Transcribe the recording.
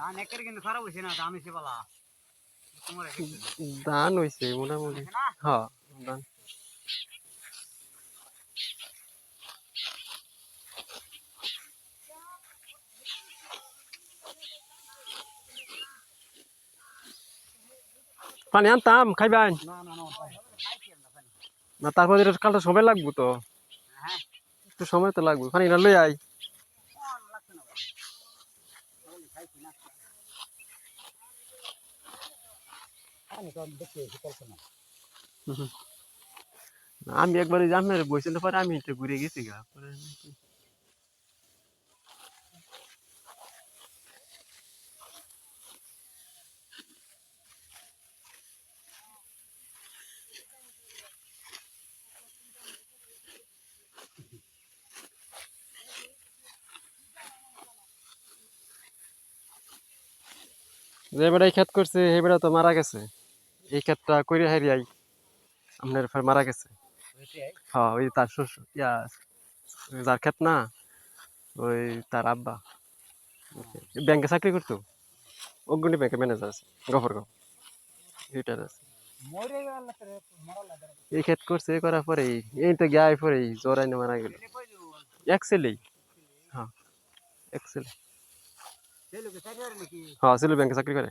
ধান একের কিন্তু খারাপ হয়েছে না ধান হয়েছে বলা। ধান মোটামুটি। হ্যাঁ ধান। পানি আনতাম খাইবেন? না তারপরে কালটা সময় লাগবো তো। হ্যাঁ। একটু সময় তো লাগবে পানি না লই আই আমি একবার আপনার বইছিল পরে আমি ঘুরে গেছি গা। পরে যে বেড়াই খেত করছে, সেই বেড়া তো মারা গেছে। এই ক্ষেতটা করে হারিয়াই আপনার ফের মারা গেছে। হ্যাঁ ওই তার শ্বশুর, ইয়া, যার ক্ষেত না, ওই তার আব্বা। ব্যাংকে চাকরি করতো। অগ্রণী ব্যাংকে ম্যানেজার আছে, গফরগাঁও। রিটায়ার আছে। এই ক্ষেত করছে, এই করার পরেই, এই তো গায়ে পরেই, জ্বর আইনে মারা গেল। এক ছেলেই হ্যাঁ এক ছেলে হ্যাঁ ছেলে ব্যাংকে চাকরি করে